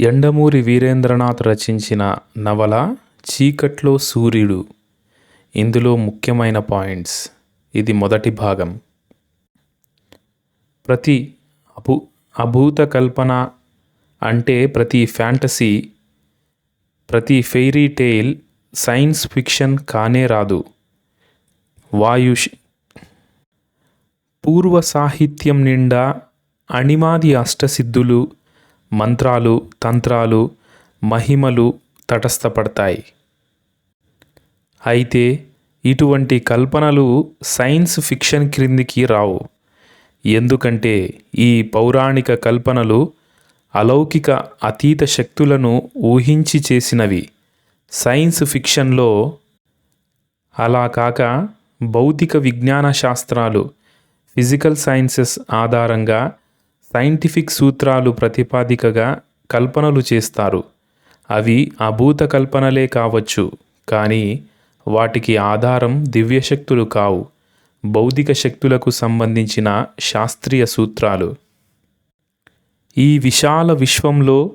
యండమూరి వీరేంద్రనాథ్ రచించిన నవల చీకట్లో సూర్యుడు. ఇందులో ముఖ్యమైన పాయింట్స్. ఇది మొదటి భాగం. ప్రతి అభూ అభూత కల్పన అంటే ప్రతి ఫ్యాంటసీ ప్రతి ఫెయిరీ టేల్ సైన్స్ ఫిక్షన్ కానే రాదు. వాయుష్ పూర్వ సాహిత్యం నిండా అణిమాది అష్టసిద్ధులు మంత్రాలు తంత్రాలు మహిమలు తటస్థపడతాయి. అయితే ఇటువంటి కల్పనలు సైన్స్ ఫిక్షన్ క్రిందికి రావు. ఎందుకంటే ఈ పౌరాణిక కల్పనలు అలౌకిక అతీత శక్తులను ఊహించి చేసినవి. సైన్స్ ఫిక్షన్లో అలా కాక భౌతిక విజ్ఞాన శాస్త్రాలు ఫిజికల్ సైన్సెస్ ఆధారంగా సైంటిఫిక్ సూత్రాలు ప్రతిపాదికగా కల్పనలు చేస్తారు. అవి అభూత కల్పనలే కావచ్చు కానీ వాటికి ఆధారం దివ్యశక్తులు కావు. భౌతిక శక్తులకు సంబంధించిన శాస్త్రీయ సూత్రాలు. ఈ విశాల విశ్వంలో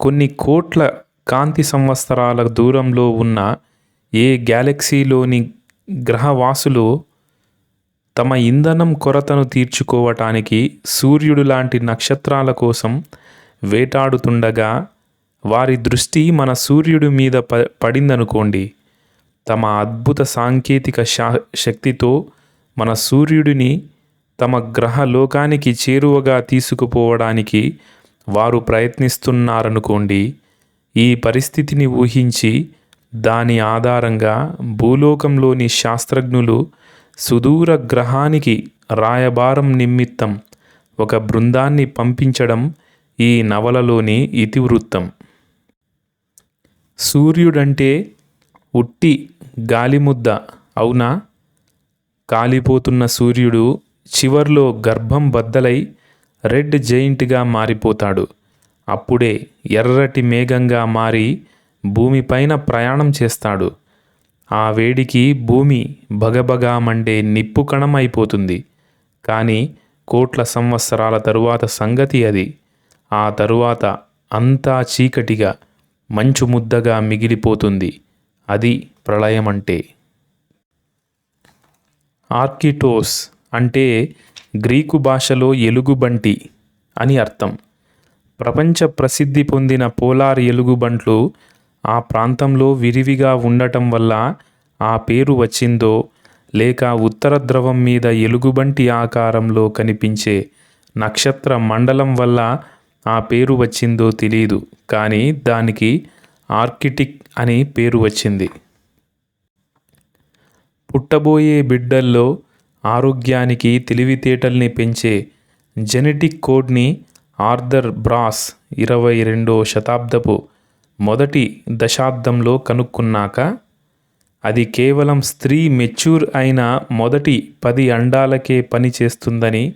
కొన్ని కోట్ల కాంతి సంవత్సరాల దూరంలో ఉన్న ఏ గ్యాలక్సీలోని గ్రహవాసులు తమ ఇంధనం కొరతను తీర్చుకోవటానికి సూర్యుడు లాంటి నక్షత్రాల కోసం వేటాడుతుండగా వారి దృష్టి మన సూర్యుడి మీద ప పడిందనుకోండి. తమ అద్భుత సాంకేతిక శా శక్తితో మన సూర్యుడిని తమ గ్రహ లోకానికి చేరువగా తీసుకుపోవడానికి వారు ప్రయత్నిస్తున్నారనుకోండి ఈ పరిస్థితిని ఊహించి దాని ఆధారంగా భూలోకంలోని శాస్త్రజ్ఞులు సుదూర గ్రహానికి రాయబారం నిమిత్తం ఒక బృందాన్ని పంపించడం ఈ నవలలోని ఇతివృత్తం. సూర్యుడంటే ఉట్టి గాలిముద్ద అవునా? కాలిపోతున్న సూర్యుడు చివర్లో గర్భం బద్దలై రెడ్ జైంట్గా మారిపోతాడు. అప్పుడే ఎర్రటి మేఘంగా మారి భూమిపైన ప్రయాణం చేస్తాడు. ఆ వేడికి భూమి భగభగా మండే నిప్పు కణం అయిపోతుంది కానీ కోట్ల సంవత్సరాల తరువాత సంగతి అది. ఆ తరువాత అంతా చీకటిగా మంచు ముద్దగా మిగిలిపోతుంది. అది ప్రళయమంటే. ఆర్కిటోస్ అంటే గ్రీకు భాషలో ఎలుగుబంటి అని అర్థం. ప్రపంచ ప్రసిద్ధి పొందిన పోలార్ ఎలుగుబంట్లు ఆ ప్రాంతంలో విరివిగా ఉండటం వల్ల ఆ పేరు వచ్చిందో లేక ఉత్తర ద్రవం మీద ఎలుగుబంటి ఆకారంలో కనిపించే నక్షత్ర మండలం వల్ల ఆ పేరు వచ్చిందో తెలియదు కానీ దానికి ఆర్కిటిక్ అని పేరు వచ్చింది. పుట్టబోయే బిడ్డల్లో ఆరోగ్యానికి తెలివితేటల్ని పెంచే జెనెటిక్ కోడ్ని ఆర్థర్ బ్రాస్ ఇరవై రెండో శతాబ్దపు మొదటి దశాబ్దంలో కనుక్కున్నాక అది కేవలం స్త్రీ మెచ్యూర్ అయిన మొదటి పది అండాలకే పని చేస్తుందని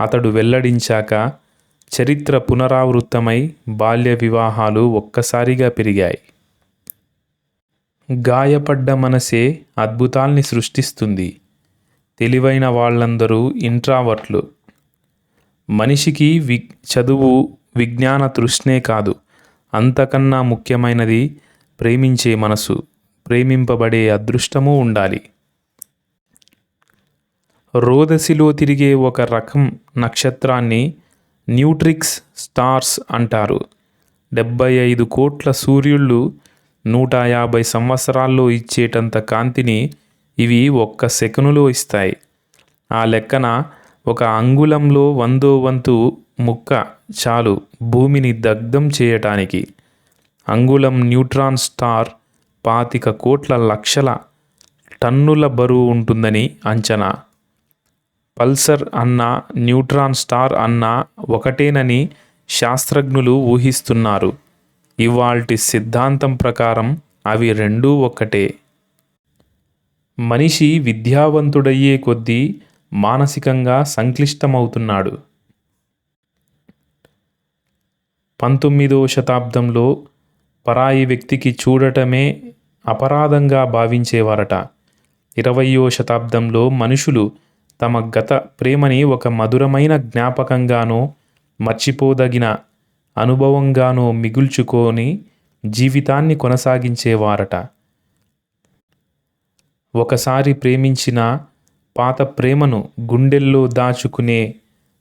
అతడు వెల్లడించాక చరిత్ర పునరావృత్తమై బాల్య వివాహాలు ఒక్కసారిగా పెరిగాయి. గాయపడ్డ మనసే అద్భుతాల్ని సృష్టిస్తుంది. తెలివైన వాళ్ళందరూ ఇంట్రావర్ట్లు. మనిషికి వి చదువు విజ్ఞాన తృష్ణే కాదు. అంతకన్నా ముఖ్యమైనది ప్రేమించే మనసు ప్రేమింపబడే అదృష్టము ఉండాలి. రోదసిలో తిరిగే ఒక రకం నక్షత్రాన్ని న్యూట్రిక్స్ స్టార్స్ అంటారు. డెబ్బై ఐదు కోట్ల సూర్యుళ్ళు నూట యాభై సంవత్సరాల్లో ఇచ్చేటంత కాంతిని ఇవి ఒక్క సెకనులో ఇస్తాయి. ఆ లెక్కన ఒక అంగుళంలో వందో వంతు ముక్క చాలు భూమిని దగ్ధం చేయటానికి. అంగుళం న్యూట్రాన్ స్టార్ పాతిక కోట్ల లక్షల టన్నుల బరువు ఉంటుందని అంచనా. పల్సర్ అన్న న్యూట్రాన్ స్టార్ అన్న ఒకటేనని శాస్త్రజ్ఞులు ఊహిస్తున్నారు. ఇవాల్టి సిద్ధాంతం ప్రకారం అవి రెండూ ఒక్కటే. మనిషి విద్యావంతుడయ్యే కొద్దీ మానసికంగా సంక్లిష్టమవుతున్నాడు. పంతొమ్మిదవ శతాబ్దంలో పరాయి వ్యక్తికి చూడటమే అపరాధంగా భావించేవారట. ఇరవయో శతాబ్దంలో మనుషులు తమ గత ప్రేమని ఒక మధురమైన జ్ఞాపకంగానో మర్చిపోదగిన అనుభవంగానో మిగుల్చుకొని జీవితాన్ని కొనసాగించేవారట. ఒకసారి ప్రేమించిన పాత ప్రేమను గుండెల్లో దాచుకునే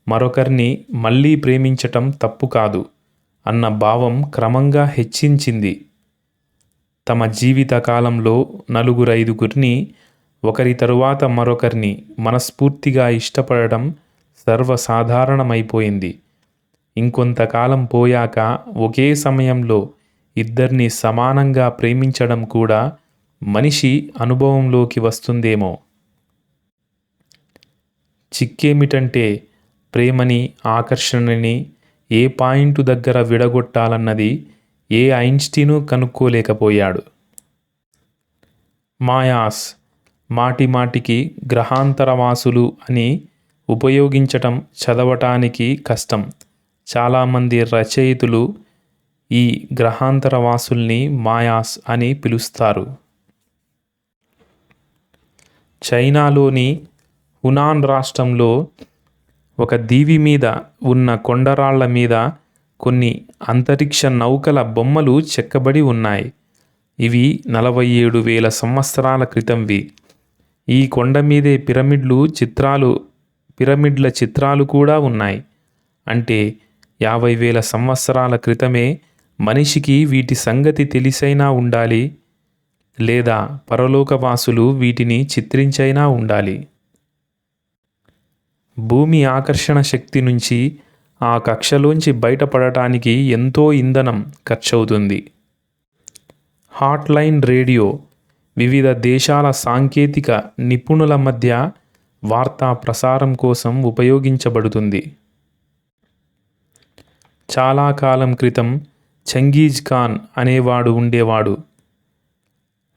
మరొకరిని మళ్ళీ ప్రేమించటం తప్పు కాదు. అన్న భావం క్రమంగా హెచ్చించింది. తమ జీవిత కాలంలో నలుగురైదుగురిని ఒకరి తరువాత మరొకరిని మనస్ఫూర్తిగా ఇష్టపడడం సర్వసాధారణమైపోయింది. ఇంకొంతకాలం పోయాక ఒకే సమయంలో ఇద్దరిని సమానంగా ప్రేమించడం కూడా మనిషి అనుభవంలోకి వస్తుందేమో. చిక్కేమిటంటే ప్రేమని ఆకర్షణని ఏ పాయింట్ దగ్గర విడగొట్టాలన్నది ఏ ఐన్స్టీను కనుక్కోలేకపోయాడు. మాయాస్ మాటి మాటికి గ్రహాంతరవాసులు అని ఉపయోగించటం చదవటానికి కష్టం. చాలామంది రచయితులు ఈ గ్రహాంతరవాసుల్ని మాయాస్ అని పిలుస్తారు. చైనాలోని హునాన్ రాష్ట్రంలో ఒక దీవి మీద ఉన్న కొండరాళ్ళ మీద కొన్ని అంతరిక్ష నౌకల బొమ్మలు చెక్కబడి ఉన్నాయి. ఇవి నలభై ఏడు వేల సంవత్సరాల క్రితంవి. ఈ కొండ మీదే పిరమిడ్లు చిత్రాలు పిరమిడ్ల చిత్రాలు కూడా ఉన్నాయి. అంటే యాభై వేల సంవత్సరాల క్రితమే మనిషికి వీటి సంగతి తెలిసైనా ఉండాలి లేదా పరలోకవాసులు వీటిని చిత్రించైనా ఉండాలి. భూమి ఆకర్షణ శక్తి నుంచి ఆ కక్షలోంచి బయటపడటానికి ఎంతో ఇంధనం ఖర్చవుతుంది. హాట్లైన్ రేడియో వివిధ దేశాల సాంకేతిక నిపుణుల మధ్య వార్తా ప్రసారం కోసం ఉపయోగించబడుతుంది. చాలా కాలం క్రితం చంగీజ్ ఖాన్ అనేవాడు ఉండేవాడు.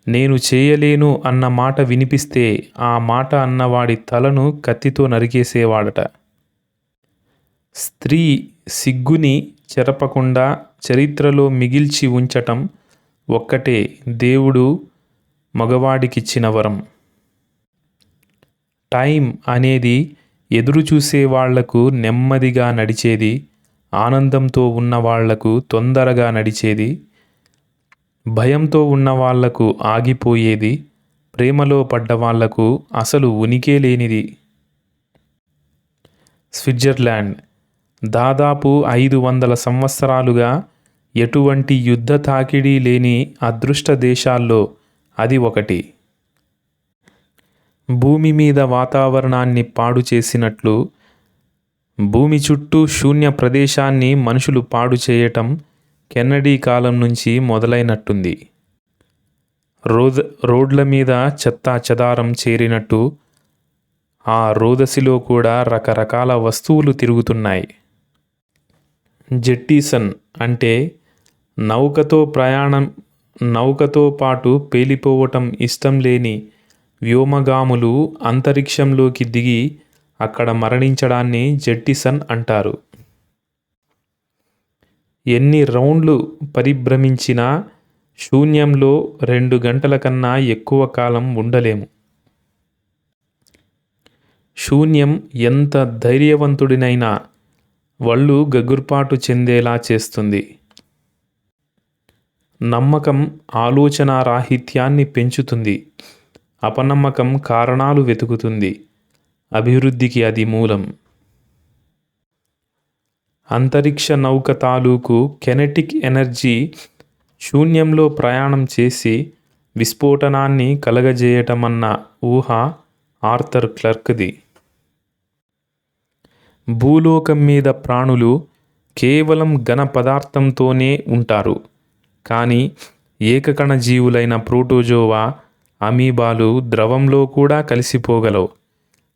నేను చేయలేను అన్న మాట వినిపిస్తే ఆ మాట అన్నవాడి తలను కత్తితో నరికేసేవాడట. స్త్రీ సిగ్గుని చెరపకుండా చరిత్రలో మిగిల్చి ఉంచటం ఒక్కటే దేవుడు మగవాడికిచ్చిన వరం. టైం అనేది ఎదురు చూసే వాళ్ళకు నెమ్మదిగా నడిచేది ఆనందంతో ఉన్న వాళ్ళకు తొందరగా నడిచేది భయంతో ఉన్న వాళ్ళకు ఆగిపోయేది ప్రేమలో పడ్డవాళ్ళకు అసలు ఉనికే లేనిది. స్విట్జర్లాండ్ దాదాపు ఐదు వందల సంవత్సరాలుగా ఎటువంటి యుద్ధ తాకిడి లేని అదృష్ట దేశాల్లో అది ఒకటి. భూమి మీద వాతావరణాన్ని పాడు చేసినట్లు భూమి చుట్టూ శూన్య ప్రదేశాన్ని మనుషులు పాడు చేయటం కెన్నడీ కాలం నుంచి మొదలైనట్టుంది. రోద్ రోడ్ల మీద చెత్తా చెదారం చేరినట్టు ఆ రోదసిలో కూడా రకరకాల వస్తువులు తిరుగుతున్నాయి. జెట్టీసన్ అంటే నౌకతో ప్రయాణం నౌకతో పాటు పేలిపోవటం ఇష్టం లేని వ్యోమగాములు అంతరిక్షంలోకి దిగి అక్కడ మరణించడాన్ని జెట్టిసన్ అంటారు. ఎన్ని రౌండ్లు పరిభ్రమించినా శూన్యంలో రెండు గంటల కన్నా ఎక్కువ కాలం ఉండలేము. శూన్యం ఎంత ధైర్యవంతుడినైనా వళ్ళు గగుర్పాటు చెందేలా చేస్తుంది. నమ్మకం ఆలోచన రాహిత్యాన్ని పెంచుతుంది. అపనమ్మకం కారణాలు వెతుకుతుంది. అభివృద్ధికి అది మూలం. అంతరిక్ష నౌక తాలూకు కెనెటిక్ ఎనర్జీ శూన్యంలో ప్రయాణం చేసి విస్ఫోటనాన్ని కలగజేయటమన్న ఊహ ఆర్థర్ క్లర్క్ది. భూలోకం మీద ప్రాణులు కేవలం ఘన పదార్థంతోనే ఉంటారు. కానీ ఏకకణ జీవులైన ప్రోటోజోవా అమీబాలు ద్రవంలో కూడా కలిసిపోగలవు.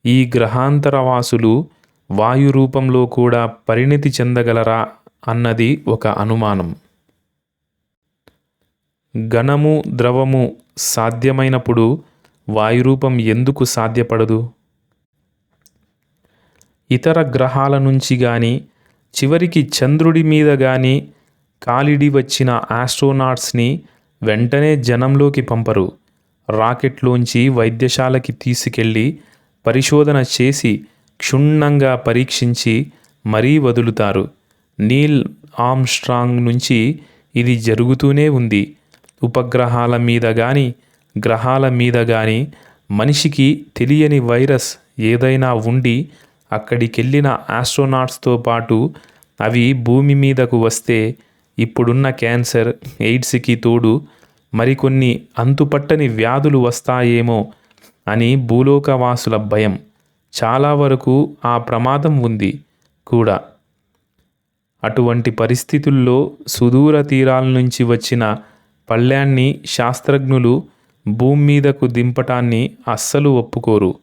ఈ గ్రహాంతరవాసులు వాయు రూపంలో కూడా పరిణితి చెందగలరా అన్నది ఒక అనుమానం. ఘనము ద్రవము సాధ్యమైనప్పుడు వాయురూపం ఎందుకు సాధ్యపడదు? ఇతర గ్రహాల నుంచి కానీ చివరికి చంద్రుడి మీద కానీ కాలిడి వచ్చిన ఆస్ట్రోనాట్స్ని వెంటనే జనంలోకి పంపరు. రాకెట్లోంచి వైద్యశాలకి తీసుకెళ్ళి పరిశోధన చేసి క్షుణ్ణంగా పరీక్షించి మరీ వదులుతారు. నీల్ ఆమ్స్ట్రాంగ్ నుంచి ఇది జరుగుతూనే ఉంది. ఉపగ్రహాల మీద కానీ గ్రహాల మీద కానీ మనిషికి తెలియని వైరస్ ఏదైనా ఉండి అక్కడికెళ్ళిన ఆస్ట్రోనాట్స్తో పాటు అవి భూమి మీదకు వస్తే ఇప్పుడున్న క్యాన్సర్ ఎయిడ్స్కి తోడు మరికొన్ని అంతుపట్టని వ్యాధులు వస్తాయేమో అని భూలోకవాసుల భయం. చాలా వరకు ఆ ప్రమాదం ఉంది కూడా. అటువంటి పరిస్థితుల్లో సుదూర తీరాల నుంచి వచ్చిన పళ్ళ్యాన్ని శాస్త్రజ్ఞులు భూమి మీదకు దింపటాన్ని అస్సలు ఒప్పుకోరు.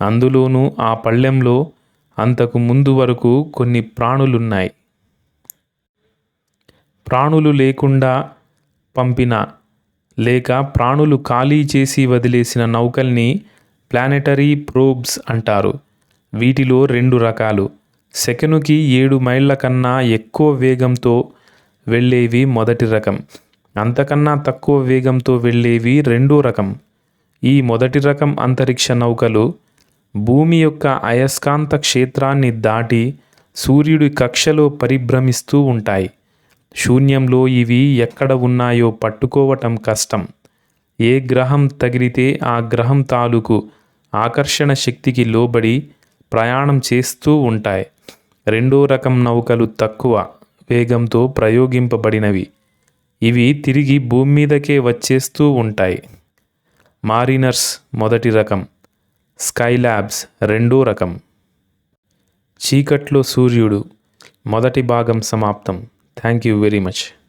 అందులోనూ ఆ పళ్ళెంలో అంతకు ముందు వరకు కొన్ని ప్రాణులున్నాయి. ప్రాణులు లేకుండా పంపిన లేక ప్రాణులు ఖాళీ చేసి వదిలేసిన నౌకల్ని ప్లానెటరీ ప్రోబ్స్ అంటారు. వీటిలో రెండు రకాలు. సెకనుకి ఏడు మైళ్ళ కన్నా ఎక్కువ వేగంతో వెళ్ళేవి మొదటి రకం. అంతకన్నా తక్కువ వేగంతో వెళ్ళేవి రెండో రకం. ఈ మొదటి రకం అంతరిక్ష నౌకలు భూమి యొక్క అయస్కాంత క్షేత్రాన్ని దాటి సూర్యుడి కక్షలో పరిభ్రమిస్తూ ఉంటాయి. శూన్యంలో ఇవి ఎక్కడ ఉన్నాయో పట్టుకోవటం కష్టం. ఏ గ్రహం తగిలితే ఆ గ్రహం తాలూకు ఆకర్షణ శక్తికి లోబడి ప్రయాణం చేస్తూ ఉంటాయి. రెండో రకం నౌకలు తక్కువ వేగంతో ప్రయోగింపబడినవి. ఇవి తిరిగి భూమి మీదకే వచ్చేస్తూ ఉంటాయి. మారినర్స్ మొదటి రకం. స్కైలాబ్స్ రెండో రకం. చీకట్లో సూర్యుడు. మొదటి భాగం సమాప్తం. Thank you very much.